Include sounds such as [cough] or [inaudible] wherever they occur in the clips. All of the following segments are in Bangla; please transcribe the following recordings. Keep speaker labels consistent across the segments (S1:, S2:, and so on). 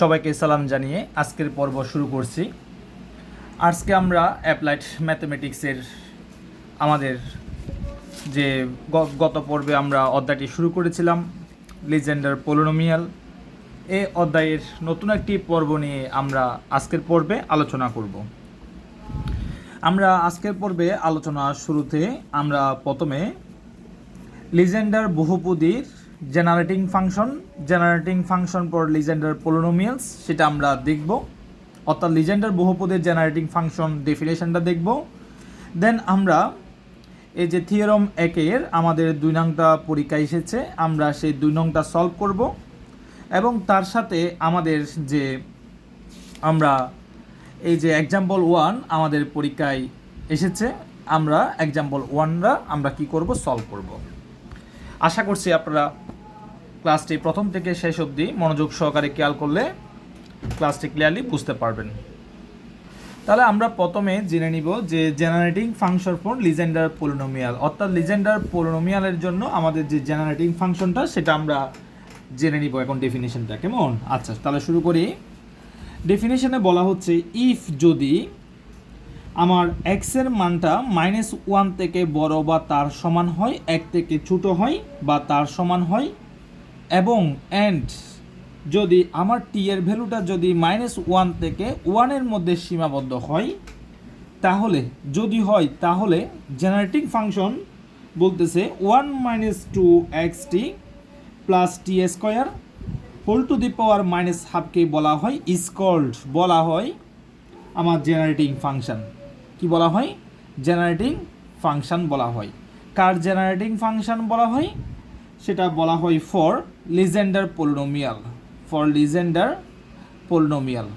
S1: সবাইকে সালাম জানিয়ে আজকের পর্ব শুরু করছি। আজকে আমরা অ্যাপ্লাইড ম্যাথমেটিক্সের আমাদের যে গত পর্বে আমরা অধ্যায়টি শুরু করেছিলাম, লিজেন্ডার পোলোনোমিয়াল। এই অধ্যায়ের নতুন একটি পর্ব নিয়ে আমরা আজকের পর্বে আলোচনা করব। আমরা আজকের পর্বে আলোচনা শুরুতে আমরা প্রথমে লিজেন্ডার বহুপদীর জেনারেটিং ফাংশন জেনারেটিং ফাংশন পর লিজেন্ডার পোলোনোমিয়ালস সেটা আমরা দেখব। অর্থাৎ লিজেন্ডার বহুপদীর জেনারেটিং ফাংশন ডেফিনেশনটা দেখব। দেন আমরা এই যে থিওরম একের আমাদের দুই নংটা পরীক্ষা এসেছে, আমরা সেই দুই নংটা সলভ করব। এবং তার সাথে আমাদের যে আমরা এই যে এক্সাম্পল ওয়ান আমাদের পরীক্ষায় এসেছে, আমরা এক্সাম্পল ওয়ানরা আমরা কি করব? সলভ করব। আশা করছি আপনারা ক্লাসটি প্রথম থেকে শেষ অবধি মনোযোগ সহকারে খেয়াল করলে ক্লাসটি ক্লিয়ারলি বুঝতে পারবেন। তাহলে আমরা প্রথমে জেনে নিব যে generating function for Legendre polynomial অর্থাৎ লিজেন্ডার পোলিনোমিয়ালের জন্য আমাদের যে জেনারেটিং ফাংশনটা সেটা আমরা জেনে নিব এখন ডেফিনেশনটা কেমন? আচ্ছা তাহলে শুরু করি। ডেফিনেশনে বলা হচ্ছে ইফ যদি আমার এক্সের মানটা মাইনাস ওয়ান থেকে বড় বা তার সমান হয়, এক থেকে ছোট হয় বা তার সমান হয় এবং অ্যান্ড যদি আমার টি এর ভ্যালুটা যদি মাইনাস ওয়ান থেকে ওয়ানের মধ্যে সীমাবদ্ধ হয়, তাহলে, যদি হয়, তাহলে জেনারেটিং ফাংশন বলতেছে one minus two X T plus T square whole to the power minus হাফকে বলা হয় ইসকল্ড বলা হয় আমার জেনারেটিং ফাংশন কি বলা হয়? জেনারেটিং ফাংশন বলা হয়। কার জেনারেটিং ফাংশন বলা হয়? সেটা বলা হয় for Legendre polynomial for Legendre polynomial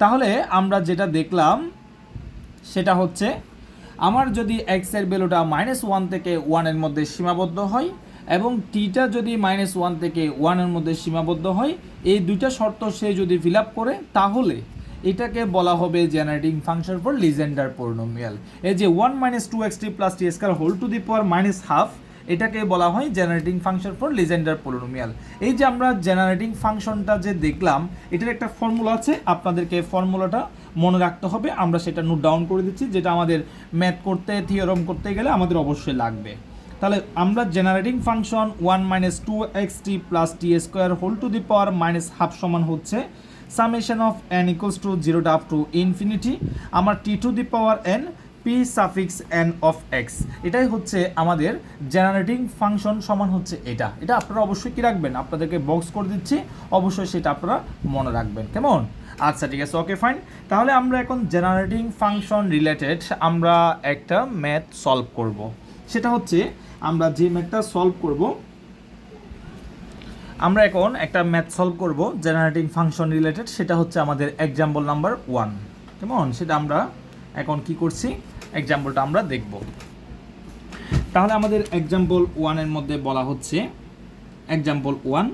S1: তাহলে আমরা যেটা দেখলাম, সেটা হচ্ছে, আমার যদি এক্সের ভ্যালুটা মাইনাস ওয়ান থেকে ওয়ানের মধ্যে সীমাবদ্ধ হয় এবং টিটা যদি মাইনাস ওয়ান থেকে ওয়ানের মধ্যে সীমাবদ্ধ হয়, এই দুইটা শর্ত সে যদি ফিল করে, তাহলে এটাকে বলা হবে generating function for Legendre polynomial এই যে one minus two X T plus T square whole to the power minus half এটাকে বলা হয় generating function for Legendre polynomial এই যে আমরা জেনারেটিং ফাংশনটা যে দেখলাম, এটার একটা ফর্মুলা আছে, আপনাদেরকে ফর্মুলাটা মনে রাখতে হবে। আমরা সেটা নোট ডাউন করে দিচ্ছি, যেটা আমাদের ম্যাথ করতে থিওরম করতে গেলে আমাদের অবশ্যই লাগবে। তাহলে আমরা generating function one minus two X T plus T square whole to the power minus half সমান হচ্ছে summation of N equals to zero up to infinity আমার T to the power N P suffix N of X এটাই হচ্ছে আমাদের জেনারেটিং ফাংশন সমান হচ্ছে এটা। এটা আপনারা অবশ্যই কী রাখবেন? আপনাদেরকে বক্স করে দিচ্ছি। অবশ্যই সেটা আপনারা মনে রাখবেন। কেমন? আচ্ছা ঠিক আছে ওকে ফাইন তাহলে আমরা এখন জেনারেটিং ফাংশন রিলেটেড আমরা একটা ম্যাথ সলভ করব। সেটা হচ্ছে আমরা যে ম্যাথটা সলভ করব, আমরা এখন একটা ম্যাথ সলভ করব জেনারেটিং ফাংশন রিলেটেড সেটা হচ্ছে আমাদের এক্সাম্পল নাম্বার ওয়ান কেমন? সেটা আমরা এখন কি করছি? এক্সাম্পলটা আমরা দেখব। তাহলে আমাদের এক্সাম্পল ওয়ানের মধ্যে বলা হচ্ছে এক্সাম্পল ওয়ান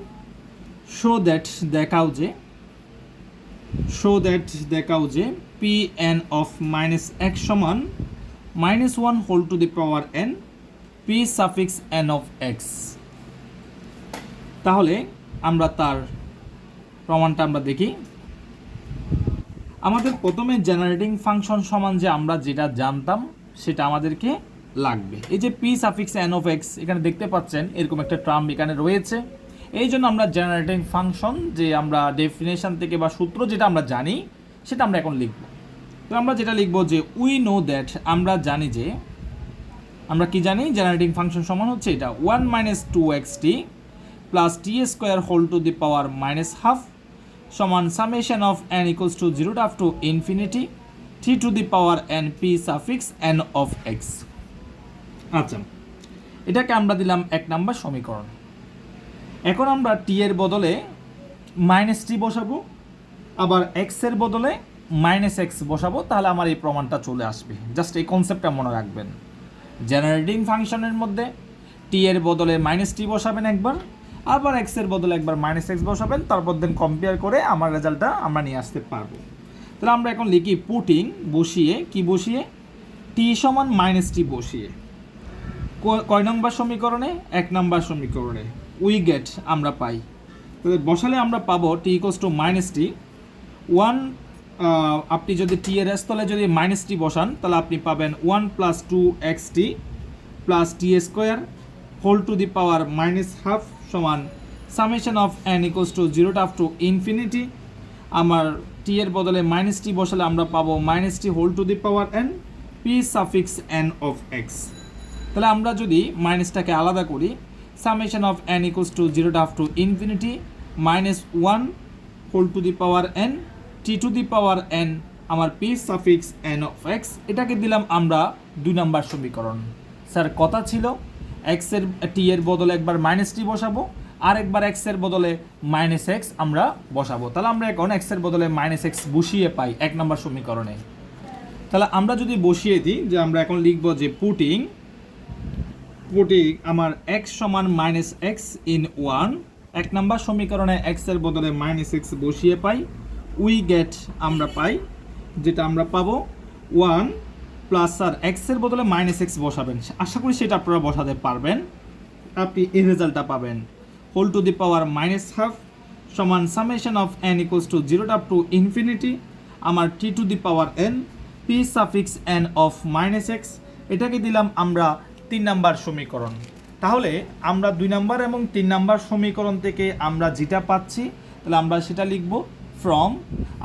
S1: শো দ্যাট দেখাও যে শো দ্যাট দেখাও যে পি এন অফ মাইনাস এক সমান minus one whole to the power N P suffix N of X তাহলে আমরা তার প্রমাণটা আমরা দেখি। আমাদের প্রথমে জেনারেটিং ফাংশন সমান যে আমরা যেটা জানতাম, সেটা আমাদেরকে লাগবে। এই যে P suffix N of X এখানে দেখতে পাচ্ছেন এরকম একটা টার্ম এখানে রয়েছে। এই জন্য আমরা জেনারেটিং ফাংশন যে আমরা ডেফিনেশন থেকে বা সূত্র যেটা আমরা জানি, সেটা আমরা এখন লিখব। তো আমরা যেটা লিখব যে উই নো দ্যাট আমরা জানি যে, আমরা কি জানি? জেনারেটিং ফাংশন সমান হচ্ছে এটা। One minus two X T plus T square whole to the power minus half সমান summation of N equals to zero up to infinity three to the power N P suffix N of X আচ্ছা এটাকে আমরা দিলাম এক নাম্বার সমীকরণ। এখন আমরা টি এর বদলে মাইনাস টি বসাবো, আবার এক্সের বদলে মাইনাস এক্স বসাবো, তাহলে আমার এই প্রমাণটা চলে আসবে। জাস্ট এই কনসেপ্টটা মনে রাখবেন। জেনারেটিং ফাংশনের মধ্যে টি এর বদলে মাইনাস টি বসাবেন একবার আবার এক্সের বদলে একবার মাইনাস এক্স বসাবেন, তারপর দেন কম্পেয়ার করে আমার রেজাল্টটা আমরা নিয়ে আসতে পারব। তাহলে আমরা এখন লিখি পুটিং বসিয়ে, কি বসিয়ে? টি সমান মাইনাস টি বসিয়ে। কয় নম্বর সমীকরণে? এক নম্বর সমীকরণে। উই গেট আমরা পাই। তাহলে বসালে আমরা পাবো T equals to minus T one আপনি যদি টি এর স্থলে যদি মাইনাস টি বসান, তাহলে আপনি পাবেন one plus two X T plus T square whole to the power minus half সমান summation of N equals to জিরোটা up to infinity আমার টি এর বদলে মাইনাস টি বসালে আমরা পাবো minus T whole to the power N P suffix N of X তাহলে আমরা যদি মাইনাসটাকে আলাদা করি summation of N equals to জিরোটা up to infinity minus one whole to the power N T to the power N আমার P suffix N of X এটাকে দিলাম আমরা দুই নাম্বার সমীকরণ। স্যার, কথা ছিল এক্সের টি এর বদলে একবার মাইনাস টি বসাবো, আর একবার এক্সের বদলে মাইনাস এক্স আমরা বসাবো। তাহলে আমরা এখন এক্সের বদলে মাইনাস এক্স বসিয়ে পাই এক নম্বর সমীকরণে। তাহলে আমরা যদি বসিয়ে দিই যে আমরা এখন লিখব যে পুটিং পুটিং আমার এক্স সমান মাইনাস এক্স ইন ওয়ান এক নম্বর সমীকরণে এক্সের বদলে মাইনাস এক্স বসিয়ে পাই উই গেট আমরা পাই, যেটা আমরা পাবো ওয়ান প্লাস আর এক্সের বদলে মাইনাস এক্স বসাবেন। আশা করি সেটা আপনারা বসাতে পারবেন। আপনি এই রেজাল্টটা পাবেন। Whole to the power minus half সমান summation of N equals to zero up to infinity আমার T to the power N P suffix N of minus X এটাকে দিলাম আমরা তিন নাম্বার সমীকরণ। তাহলে আমরা দুই নাম্বার এবং তিন নাম্বার সমীকরণ থেকে আমরা যেটা পাচ্ছি, তাহলে আমরা সেটা লিখব ফ্রম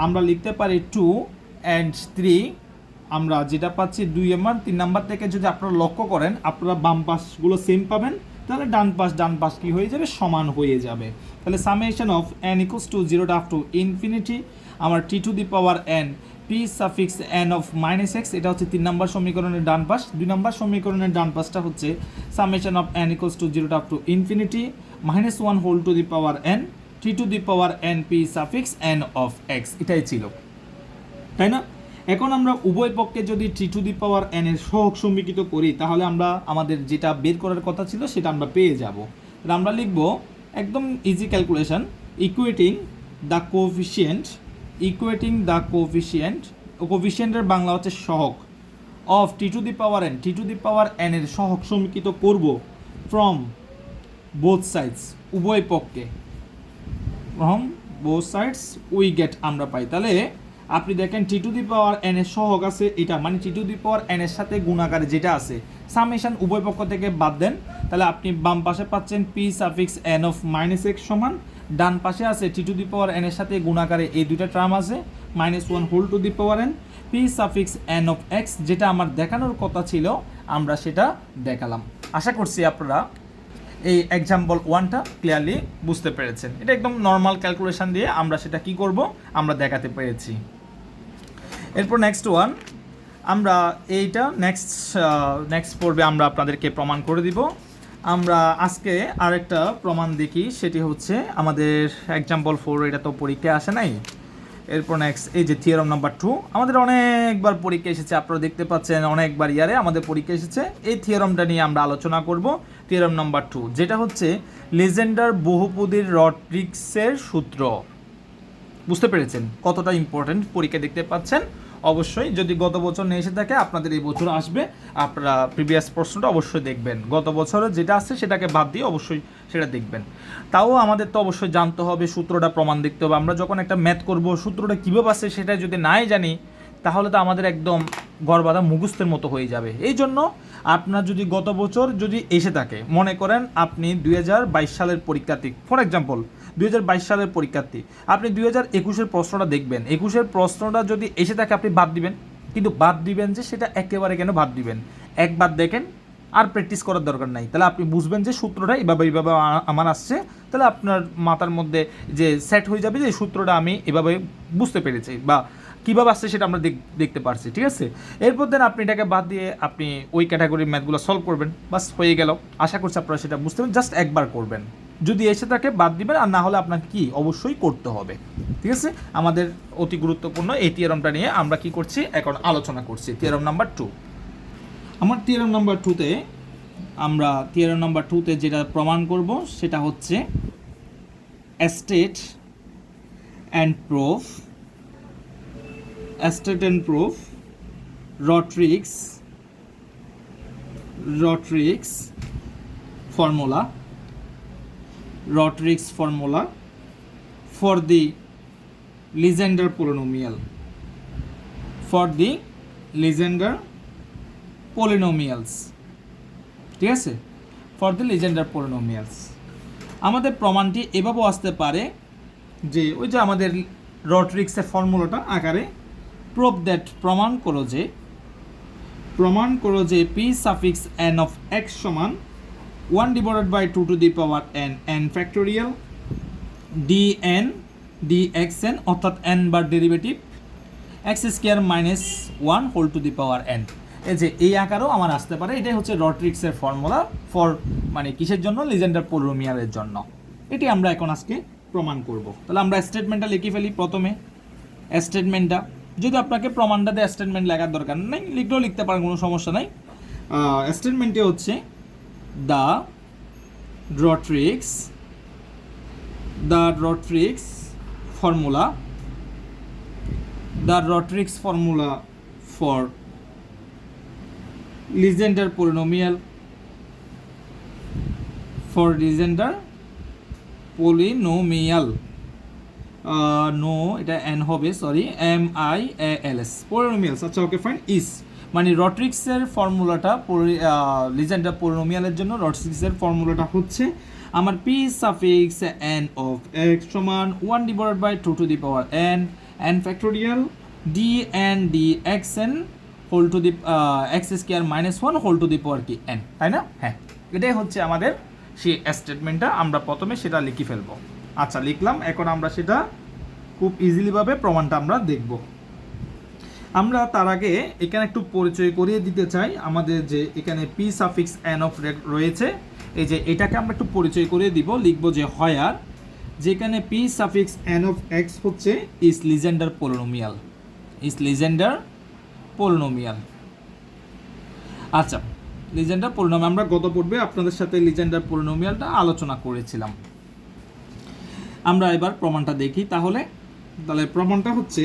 S1: আমরা লিখতে পারি টু অ্যান্ড থ্রি আমরা যেটা পাচ্ছি দুই নাম্বার তিন নাম্বার থেকে যদি আপনারা লক্ষ্য করেন, আপনারা বাম পাশগুলো সেম পাবেন, তাহলে ডান পাশ ডান পাশ কি হয়ে যাবে? সমান হয়ে যাবে। তাহলে summation of N equals to zero Duff to infinity আমার T to the power N P suffix N of minus X এটা হচ্ছে তিন নম্বর সমীকরণের ডান পাশ। দুই নম্বর সমীকরণের ডান পাশটা হচ্ছে summation of N equals to zero Duff to infinity minus one whole to the power N T to the power N P suffix N of X এটাই ছিল। তাই না? এখন আমরা উভয় পক্ষে যদি t to the power N এর সহগ সমীকৃত করি, তাহলে আমরা আমাদের যেটা বের করার কথা ছিল সেটা আমরা পেয়ে যাব। তাহলে আমরা লিখব একদম easy calculation equating the coefficient equating the coefficient কোফিসিয়েন্টের Bangla হচ্ছে সহগ of T to the power N T to the power N এর সহগ সমীকৃত করব ফ্রম বোথ সাইডস উভয় পক্ষে। From both sides we get আমরা পাই। তাহলে আপনি দেখেন t to the power N এর সহগ আছে, এটা মানে t to the power N এর সাথে গুণাকারে যেটা আছে। সামেশন উভয় পক্ষ থেকে বাদ দেন, তাহলে আপনি বাম পাশে পাচ্ছেন P suffix N of minus X সমান, ডান পাশে আছে t to the power N এর সাথে গুণাকারে এই দুইটা টার্ম আছে minus one whole to the power N P suffix N of X যেটা আমার দেখানোর কথা ছিল, আমরা সেটা দেখালাম। আশা করছি আপনারা এই এক্সাম্পল ওয়ানটা ক্লিয়ারলি বুঝতে পেরেছেন। এটা একদম নর্মাল ক্যালকুলেশন দিয়ে আমরা সেটা কি করব? আমরা দেখাতে পেরেছি। এরপর নেক্সট ওয়ান আমরা এইটা নেক্সট নেক্সট পর্বে আমরা আপনাদেরকে প্রমাণ করে দিব। আমরা আজকে আরেকটা প্রমাণ দেখি, সেটি হচ্ছে আমাদের এক্সাম্পল ফোর এটা তো পরীক্ষায় আসে নাই। এরপর নেক্সট এই যে থিওরাম নাম্বার টু আমাদের অনেকবার পরীক্ষা এসেছে, আপনারা দেখতে পাচ্ছেন অনেকবার ইয়ারে আমাদের পরীক্ষা এসেছে। এই থিওরামটা নিয়ে আমরা আলোচনা করব থিওরাম নাম্বার টু যেটা হচ্ছে লেজেন্ডার বহুপদীর রড্রিক্সের সূত্র। বুঝতে পেরেছেন কতটা ইম্পর্টেন্ট পরীক্ষা দেখতে পাচ্ছেন? অবশ্যই যদি গত বছর নিয়ে এসে থাকে, আপনাদের এই বছর আসবে। আপনারা প্রিভিয়াস প্রশ্নটা অবশ্যই দেখবেন। গত বছরে যেটা আছে সেটাকে বাদ দিয়ে অবশ্যই সেটা দেখবেন। তাও আমাদের তো অবশ্যই জানতে হবে, সূত্রটা প্রমাণ দেখতে হবে। আমরা যখন একটা ম্যাথ করব, সূত্রটা কীভাবে আসছে সেটা যদি নাই জানি তাহলে তো আমাদের একদম গড়বাধা মুখস্থের মতো হয়ে যাবে। এই জন্য আপনার যদি গত বছর যদি এসে থাকে, মনে করেন আপনি দুই হাজার বাইশ সালের পরীক্ষার্থী, ফর এক্সাম্পল দুই হাজার বাইশ সালের পরীক্ষার্থী, আপনি দুই হাজার একুশের প্রশ্নটা দেখবেন। একুশের প্রশ্নটা যদি এসে থাকে, আপনি বাদ দিবেন। কিন্তু বাদ দিবেন যে সেটা একেবারে কেন বাদ দিবেন? একবার দেখেন, আর প্র্যাকটিস করার দরকার নাই। তাহলে আপনি বুঝবেন যে সূত্রটা এভাবে এইভাবে আমার আসছে। তাহলে আপনার মাথার মধ্যে যে সেট হয়ে যাবে যে সূত্রটা আমি এভাবে বুঝতে পেরেছি বা কীভাবে আসছে সেটা আমরা দেখ- দেখতে পারছি, ঠিক আছে? এরপর দেন আপনি এটাকে বাদ দিয়ে আপনি ওই ক্যাটাগরির ম্যাথগুলো সলভ করবেন। বাস, হয়ে গেল। আশা করছি আপনারা সেটা বুঝতে পারেন জাস্ট একবার করবেন। যদি এসে থাকে বাদ দিবেন, আর না হলে আপনাকে কি? অবশ্যই করতে হবে। ঠিক আছে? আমাদের অতি গুরুত্বপূর্ণ এই থিওরামটা নিয়ে আমরা কি করছি? এখন আলোচনা করছি। থিওরাম নাম্বার টু আমার থিওরাম নাম্বার টুতে আমরা থিওরাম নাম্বার টুতে যেটা প্রমাণ করব, সেটা হচ্ছে state and prove state and prove Rodrigues Rodrigues formula Rodrigues formula for the Legendre polynomial, for the Legendre polynomials, ঠিক আছে? ফর দ্য লেজেন্ডার পলিনোমিয়ালস আমাদের প্রমাণটি এভাবেও আসতে পারে যে ওই যে আমাদের রটরিক্সের ফর্মুলাটা আকারে প্রুভ দ্যাট প্রমাণ করো যে, প্রমাণ করো যে P suffix N of X সমান one divided by two to the power N N factorial D N D X N অর্থাৎ N bar derivative X square minus one whole to the power N এই যে, এই আকারও আমার আসতে পারে, এটাই হচ্ছে রট্রিক্সের ফর্মুলা ফর মানে কিসের জন্য? লিজেন্ডার পোলোমিয়ারের জন্য। এটি আমরা এখন আজকে প্রমাণ করব। তাহলে আমরা স্টেটমেন্টটা লিখে ফেলি প্রথমে। স্টেটমেন্টটা যদি আপনাকে প্রমাণটা দিয়ে স্টেটমেন্ট লেখার দরকার নেই, লিখলেও লিখতে পারেন, কোনো সমস্যা নাই। স্টেটমেন্টে হচ্ছে, the Rodrigues the Rodrigues formula the Rotrix formula for Legendre polynomial for Legendre polynomial no এটা এন হবে sorry M I A L S polynomials আচ্ছা ওকে ফাইন ইস মানে রট্রিক্সের ফর্মুলাটা লিজেন্ডার পলিনোমিয়ালের জন্য রট্রিক্সের ফর্মুলাটা হচ্ছে আমার P suffix N of X one divide by two two to the power N N factorial D N D X N whole to the X square minus one whole to the power কি এন তাই না? হ্যাঁ এটাই হচ্ছে আমাদের সেই স্টেটমেন্টটা আমরা প্রথমে সেটা লিখে ফেলব। আচ্ছা লিখলাম। এখন আমরা সেটা খুব ইজিলিভাবে প্রমাণটা আমরা দেখব। আমরা তার আগে এখানে একটু পরিচয় করিয়ে দিতে চাই। আমাদের যে এখানে পি সাফিক্স এন অফ রয়েছে, এই যে এটাকে আমরা একটু পরিচয় করিয়ে দিব। লিখব যে হয়ার, যেখানে P suffix N of X হচ্ছে ইস লিজেন্ডার পোলোনোমিয়াল ইস লিজেন্ডার পোলোনোমিয়াল আচ্ছা লিজেন্ডার পোলোনোমিয়াল আমরা গত পূর্বে আপনাদের সাথে লিজেন্ডার পোলোনোমিয়ালটা আলোচনা করেছিলাম। আমরা এবার প্রমাণটা দেখি। তাহলে তাহলে প্রমাণটা হচ্ছে,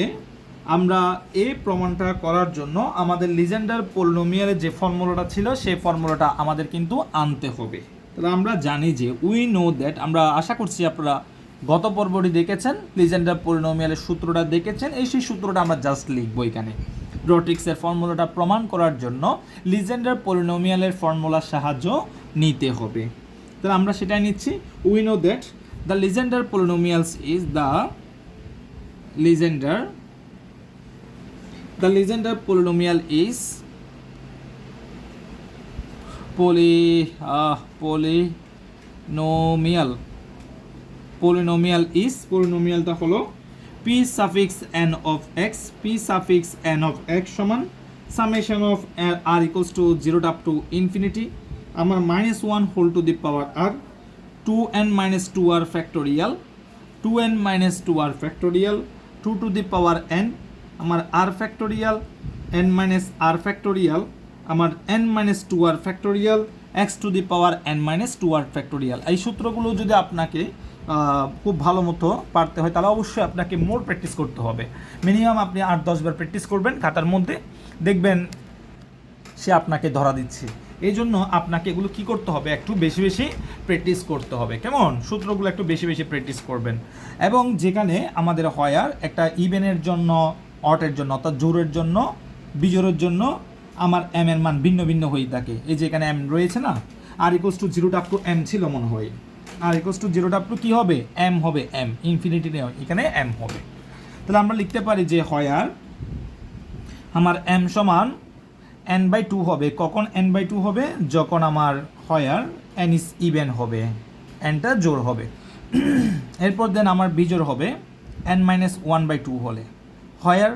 S1: আমরা এই প্রমাণটা করার জন্য আমাদের লিজেন্ডার পোলনোমিয়ালের যে ফর্মুলাটা ছিল, সেই ফর্মুলাটা আমাদের কিন্তু আনতে হবে। তাহলে আমরা জানি যে উই নো দ্যাট আমরা আশা করছি আপনারা গত পর্বটি দেখেছেন, লিজেন্ডার পোলিনোমিয়ালের সূত্রটা দেখেছেন, এই সেই সূত্রটা আমরা জাস্ট লিখব এখানে। রোটিক্সের ফর্মুলাটা প্রমাণ করার জন্য লিজেন্ডার পোলিনোমিয়ালের ফর্মুলার সাহায্য নিতে হবে। তাহলে আমরা সেটাই নিচ্ছি we know that the Legendre polynomials is the Legendre the Legendre polynomial is poly polynomial polynomial is polynomialটা হলো p suffix n of x p suffix n of x সমান summation of r equals to 0 up to infinity আমার minus 1 whole to the power r 2n minus 2r factorial 2n minus 2r factorial 2 to the power n আমার r factorial n minus r factorial আমার n minus 2r factorial x to the power n minus 2r factorial এই সূত্রগুলো যদি আপনাকে খুব ভালো মতো পারতে হয় তাহলে অবশ্যই আপনাকে মোর প্র্যাকটিস করতে হবে মিনিমাম আপনি আট দশবার প্র্যাকটিস করবেন খাতার মধ্যে দেখবেন সে আপনাকে ধরা দিচ্ছে এই জন্য আপনাকে এগুলো কি করতে হবে? একটু বেশি বেশি প্র্যাকটিস করতে হবে। কেমন? সূত্রগুলো একটু বেশি বেশি প্র্যাকটিস করবেন। এবং যেখানে আমাদের হয় আর একটা ইভেনের জন্য অটের জন্য, অর্থাৎ জোরের জন্য, বিজোরের জন্য আমার এম এর মান ভিন্ন ভিন্ন হয়ে থাকে। এই যে এখানে এম রয়েছে না r equals to zero up to m ছিল মনে হয়। R equals to zero up to কী হবে? এম হবে এম ইনফিনিটি এখানে এম হবে। তাহলে আমরা লিখতে পারি যে হয় আর আমার এম সমান এন বাই টু হবে। কখন এন বাই টু হবে? যখন আমার হয়ার এন ইস ইভেন হবে। এনটা জোর হবে। [clears throat] এরপর দেন আমার বিজোর হবে। N minus one by two হলে। হয়ার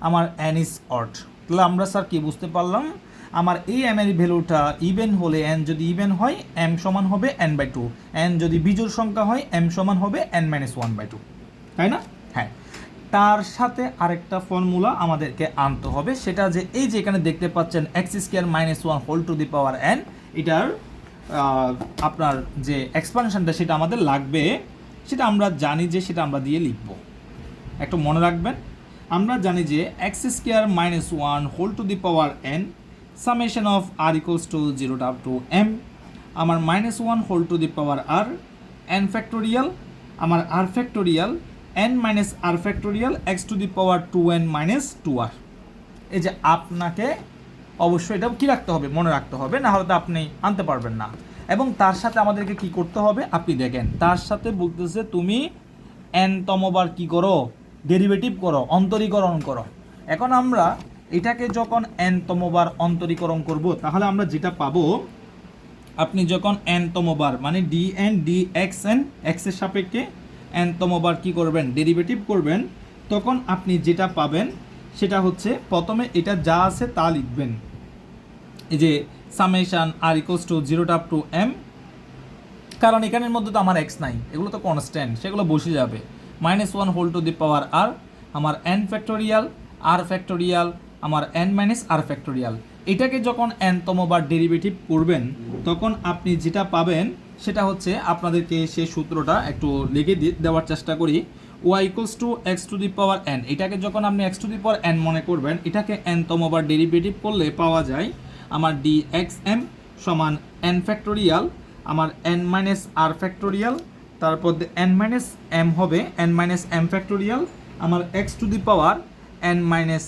S1: আমার এন ইস অট তাহলে আমরা স্যার কি বুঝতে পারলাম? আমার এই এম এর ভ্যালুটা ইভেন হলে এন যদি ইভেন হয় এম সমান হবে এন বাই টু এন যদি বিজোর সংখ্যা হয় এম সমান হবে n minus one by two তাই না? তার সাথে আরেকটা ফর্মুলা আমাদেরকে আনতে হবে, সেটা যে এই যে এখানে দেখতে পাচ্ছেন x square minus one whole to the power n এটার আপনার যে এক্সপানশনটা সেটা আমাদের লাগবে, সেটা আমরা জানি যে সেটা আমরা দিয়ে লিখব। একটু মনে রাখবেন, আমরা জানি যে x square minus one whole to the power n summation of r equals to zero up to m আমার minus one whole to the power r n factorial আমার r factorial n minus r factorial x to the power two n minus two r এই যে আপনাকে অবশ্যই এটা কি রাখতে হবে? মনে রাখতে হবে, না হলে তো আপনি আনতে পারবেন না। এবং তার সাথে আমাদেরকে কি করতে হবে? আপনি দেখেন, তার সাথে বলতেছে তুমি এন তমবার কি করো? ডেরিভেটিভ করো, অন্তরীকরণ করো। এখন আমরা এটাকে যখন এন তমবার অন্তরীকরণ করব, তাহলে আমরা যেটা পাবো, আপনি যখন এন তমবার মানে d n d x n এক্সের সাপেক্ষে এন তমবার কি করবেন? ডেরিভেটিভ করবেন। তখন আপনি যেটা পাবেন, সেটা হচ্ছে প্রথমে এটা যা আছে তা লিখবেন। এই যে summation r equals to zero up to m কারণ এখানের মধ্যে তো আমার এক্স নাই, এগুলো তো কনস্ট্যান্ট সেগুলো বসে যাবে। Minus one whole to the power r আমার এন ফ্যাক্টোরিয়াল আর ফ্যাক্টোরিয়াল আমার এন মাইনাস আর ফ্যাক্টোরিয়াল এটাকে যখন এনতম বার ডেরিভেটিভ করবেন, তখন আপনি যেটা পাবেন সেটা হচ্ছে আপনাদেরকে সেই সূত্রটা একটু লিখে দেওয়ার চেষ্টা করি। Y equals to x to the power n এটাকে যখন আপনি x to the power n মনে করবেন, এটাকে এনতম বার ডেরিভেটিভ করলে পাওয়া যায় আমার ডি এক্স এম সমান এন ফ্যাক্টোরিয়াল আমার এন মাইনাস আর ফ্যাক্টোরিয়াল তারপর এন মাইনাস এম হবে এন মাইনাস এম ফ্যাক্টোরিয়াল আমার x to the power n minus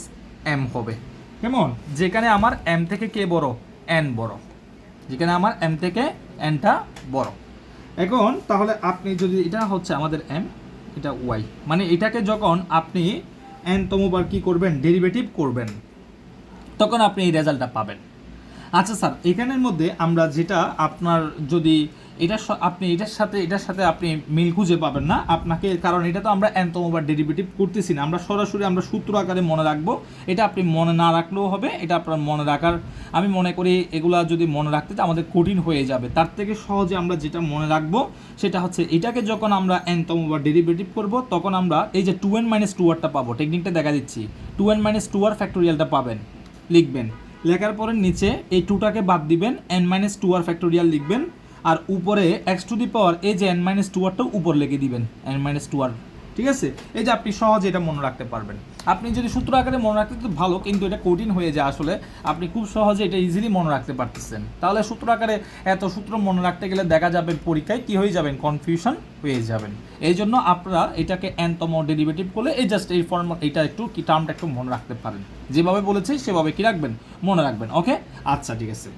S1: m হবে। কেমন? যেখানে আমার এম থেকে কে বড়? এন বড়। যেখানে আমার এম থেকে এনটা বড়। এখন তাহলে আপনি যদি, এটা হচ্ছে আমাদের এম এটা ওয়াই মানে এটাকে যখন আপনি এন তমবার কি করবেন? ডেরিভেটিভ করবেন। তখন আপনি এই রেজাল্টটা পাবেন। আচ্ছা স্যার, এখানের মধ্যে আমরা যেটা আপনার যদি এটা আপনি এটার সাথে এটার সাথে আপনি মিল খুঁজে পাবেন না। আপনাকে, কারণ এটা তো আমরা এনতমবার ডেরিভেটিভ করতেছি না। আমরা সরাসরি আমরা সূত্র আকারে মনে রাখব। এটা আপনি মনে না রাখলেও হবে, এটা আপনার মনে রাখার। আমি মনে করি এগুলা যদি মনে রাখতে তো আমাদের কঠিন হয়ে যাবে। তার থেকে সহজে আমরা যেটা মনে রাখব, সেটা হচ্ছে এটাকে যখন আমরা এনতমবার ডেরিভেটিভ করব, তখন আমরা এই যে টু এন মাইনাস টু আরটা পাবো টেকনিকটা দেখা দিচ্ছি। Two n minus two r ফ্যাক্টোরিয়ালটা পাবেন, লিখবেন। লেখার পরে নিচে এই টুটাকে বাদ দিবেন n minus two r factorial লিখবেন, আর উপরে এক্স টু দি পাওয়ার এই যে এন মাইনাস টু আরটাও উপর লিখে দিবেন এন মাইনাস টু আর ঠিক আছে? এই যে আপনি সহজে এটা মনে রাখতে পারবেন। আপনি যদি সূত্র আকারে মনে রাখতে তো ভালো, কিন্তু এটা কঠিন হয়ে যায় আসলে। আপনি খুব সহজে এটা ইজিলি মনে রাখতে পারতেছেন। তাহলে সূত্র আকারে এত সূত্র মনে রাখতে গেলে দেখা যাবে পরীক্ষায় কি হয়ে যাবেন? কনফিউশন হয়ে যাবেন। এই জন্য আপনারা এটাকে এনতম ডেরিভেটিভ করলে এই জাস্ট এই ফর্ম এটা একটু কি টার্মটা একটু মনে রাখতে পারেন। যেভাবে বলেছি, সেভাবে কি রাখবেন? মনে রাখবেন ওকে আচ্ছা ঠিক আছে।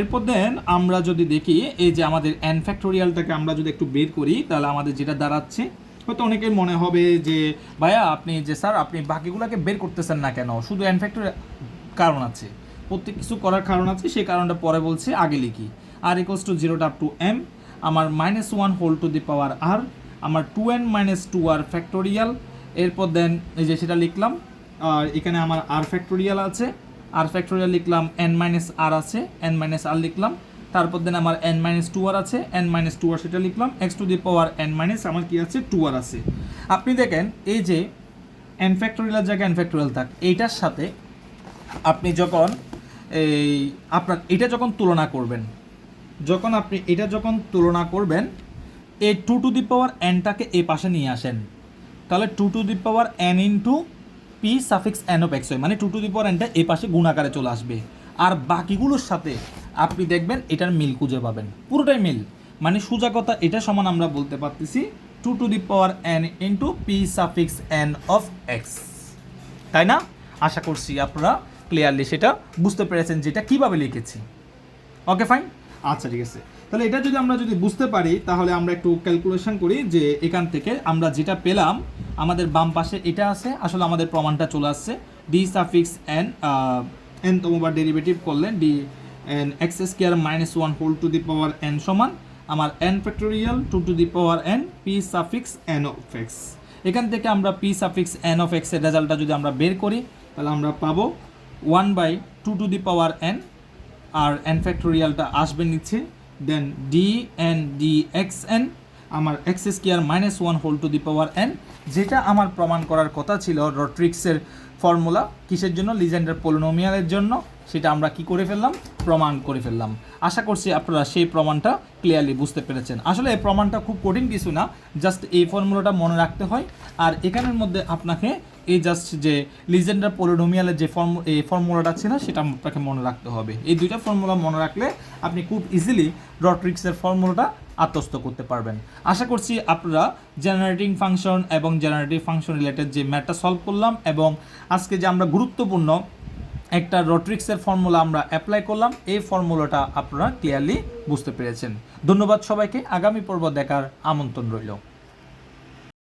S1: এরপর দেন আমরা যদি দেখি, এই যে আমাদের এন ফ্যাক্টোরিয়ালটাকে আমরা যদি একটু বের করি, তাহলে আমাদের যেটা দাঁড়াচ্ছে হয়তো অনেকের মনে হবে যে, ভাইয়া, আপনি যে, স্যার, আপনি বাকিগুলোকে বের করতেছেন না কেন? শুধু এন ফ্যাক্টোরিয়াল কারণ আছে। প্রত্যেক কিছু করার কারণ আছে, সেই কারণটা পরে বলছি, আগে লিখি। R equals to zero up to m আমার minus one whole to the power r আমার two n minus two r factorial এরপর দেন এই যে সেটা লিখলাম আর এখানে আমার আর ফ্যাক্টোরিয়াল আছে আর ফ্যাক্টোরিয়াল লিখলাম এন মাইনাস আর আছে এন মাইনাস আর লিখলাম তারপর দেন আমার এন মাইনাস টু আর আছে এন মাইনাস টু আর সেটা লিখলাম x to the power n minus আমার কি আছে? টু আর আছে। আপনি দেখেন, এই যে এন ফ্যাক্টোরিয়ালের জায়গায় এন ফ্যাক্টোরিয়াল থাক, এইটার সাথে আপনি যখন এই আপনার, এটা যখন তুলনা করবেন, যখন আপনি এটা যখন তুলনা করবেন, এই টু টু দি পাওয়ার এনটাকে এ পাশে নিয়ে আসেন, তাহলে two to the power n into p suffix n of x মানে টু টু দি পাওয়ার এনটা এই পাশে গুণাকারে চলে আসবে। আর বাকিগুলোর সাথে আপনি দেখবেন এটার মিল খুঁজে পাবেন। পুরোটাই মিল। মানে সোজা কথা এটা সমান আমরা বলতে পারতেছি two to the power n into p suffix n of x. তাই না? আশা করছি আপনারা ক্লিয়ারলি সেটা বুঝতে পেরেছেন যেটা কীভাবে লিখেছি। Okay, fine? আচ্ছা ঠিক আছে। তাহলে এটা যদি আমরা যদি বুঝতে পারি, তাহলে আমরা একটু ক্যালকুলেশন করি যে এখান থেকে আমরা যেটা পেলাম, আমাদের বাম পাশে এটা আছে, আসলে আমাদের প্রমাণটা চলে আসছে। ডি সাফিক্স এন এন তমবার ডেরিভেটিভ করলেন, d n x square minus one whole to the power n সমান আমার n factorial two to the power n p suffix n of x. এখান থেকে আমরা পি সাফিক্স এন অফ এক্সের রেজাল্টটা যদি আমরা বের করি, তাহলে আমরা পাবো one by two to the power n, R n ফ্যাক্টোরিয়ালটা আসবে নিচ্ছে then d n d x n, আমার x square minus one whole to the power n, যেটা আমার প্রমাণ করার কথা ছিল রট্রিক্সের ফর্মুলা, কিসের জন্য? লিজেন্ডার পোলোনোমিয়ালের জন্য। সেটা আমরা কি করে ফেললাম? প্রমাণ করে ফেললাম। আশা করছি আপনারা সেই প্রমাণটা ক্লিয়ারলি বুঝতে পেরেছেন। আসলে এই প্রমাণটা খুব কঠিন কিছু না জাস্ট এই ফর্মুলাটা মনে রাখতে হয়। আর এখানের মধ্যে আপনাকে এই জাস্ট যে লিজেন্ডার পোলোনোমিয়ালের যে ফর্ম, এই ফর্মুলাটা ছিল, সেটা আপনাকে মনে রাখতে হবে। এই দুইটা ফর্মুলা মনে রাখলে আপনি খুব ইজিলি রট্রিক্সের ফর্মুলাটা আত্মস্থ করতে পারবেন। আশা করছি আপনারা জেনারেটিং ফাংশন এবং জেনারেটিভ ফাংশন রিলেটেড যে ম্যাটটা সলভ করলাম এবং আজকে যে আমরা গুরুত্বপূর্ণ একটা রট্রিক্সের ফর্মুলা আমরা অ্যাপ্লাই করলাম। এই ফর্মুলাটা আপনারা ক্লিয়ারলি বুঝতে পেরেছেন। ধন্যবাদ সবাইকে। আগামী পর্ব দেখার আমন্ত্রণ রইল।